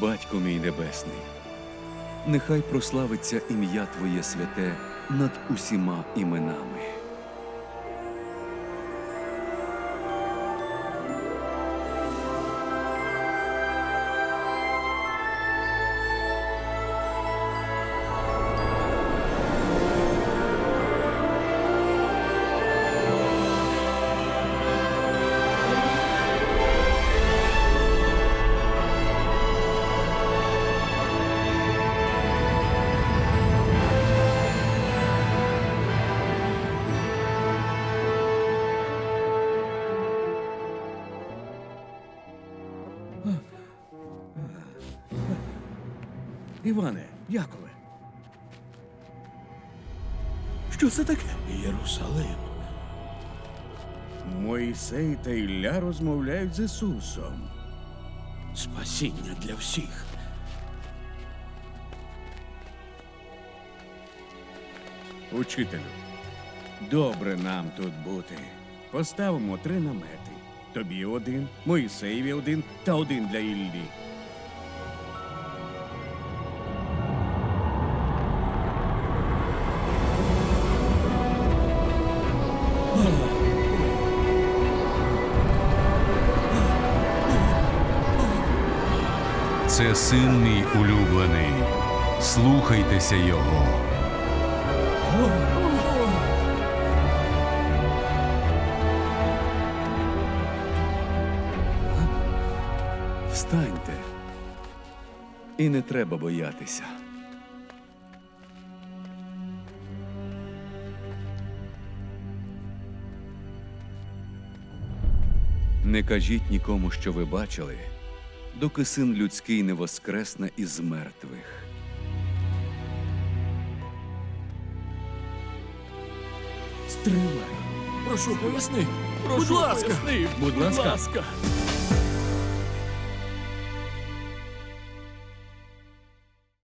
Батько мій небесний, нехай прославиться ім'я Твоє святе над усіма іменами. Іване, Якове. Що це таке? Єрусалим. Моїсей та Ілля розмовляють з Ісусом. Спасіння для всіх. Учителю, добре нам тут бути. Поставимо три намети. Тобі один, Моїсеєві один та один для Іллі. Це син мій улюблений. Слухайтеся його. Встаньте. І не треба боятися. Не кажіть нікому, що ви бачили, доки син людський не воскресне із мертвих. Стривай. Прошу поясни. Прошу Будь ласка. поясни. Будь ласка. ласка.